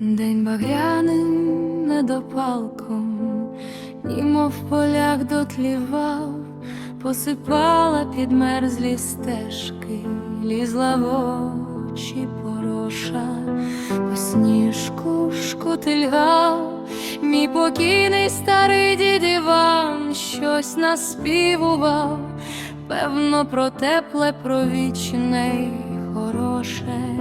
День багряним недопалком, німо в полях дотлівав, посипала підмерзлі стежки, лізла в очі пороша, по сніжку шкотильгав, мій покійний старий дід Іван щось наспівував, певно, про тепле, про вічне й хороше.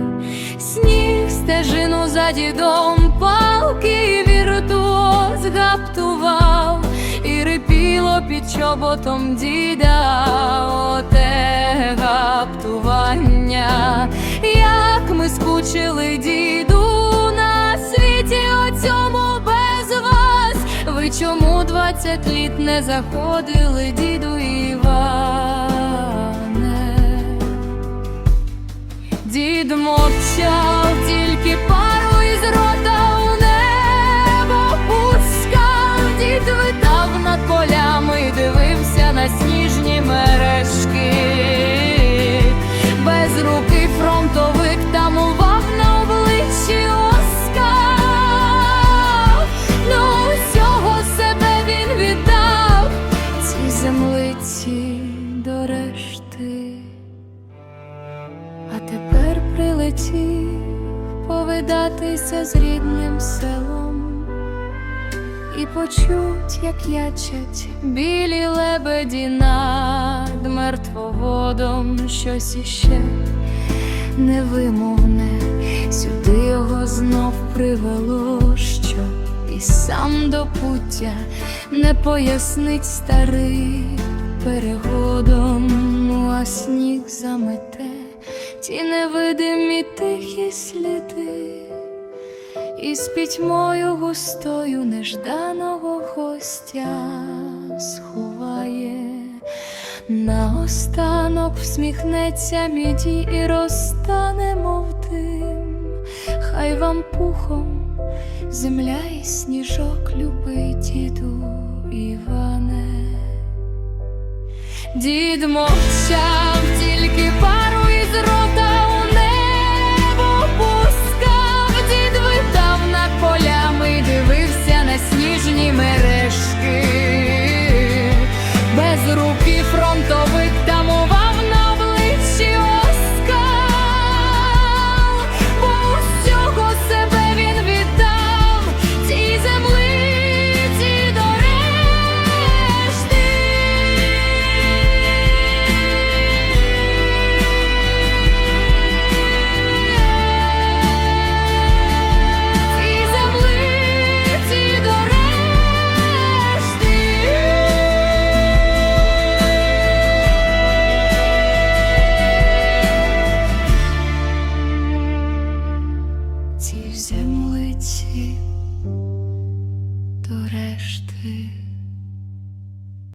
Сніг стежину дідом, палки віртуоз гаптував, і рипіло під чоботом діда оте гаптування, як ми скучили діду на світі оцьому без вас. Ви чому двадцять літ не заходили, діду Іване? Прилетів повидатися з рідним селом. І почуть, як ячать білі лебеді над мертвоводом щось іще невимовне, сюди його знов привело, що і сам до пуття не пояснить старий перегодом, ну а сніг замете ті невидимі тихі сліди, і з пітьмою густою нежданого гостя сховає. Наостанок всміхнеться міді і розтане, мов дим. Хай вам пухом земля і сніжок любить діду Іване. Дід мовчав, тільки пару землиці до решти.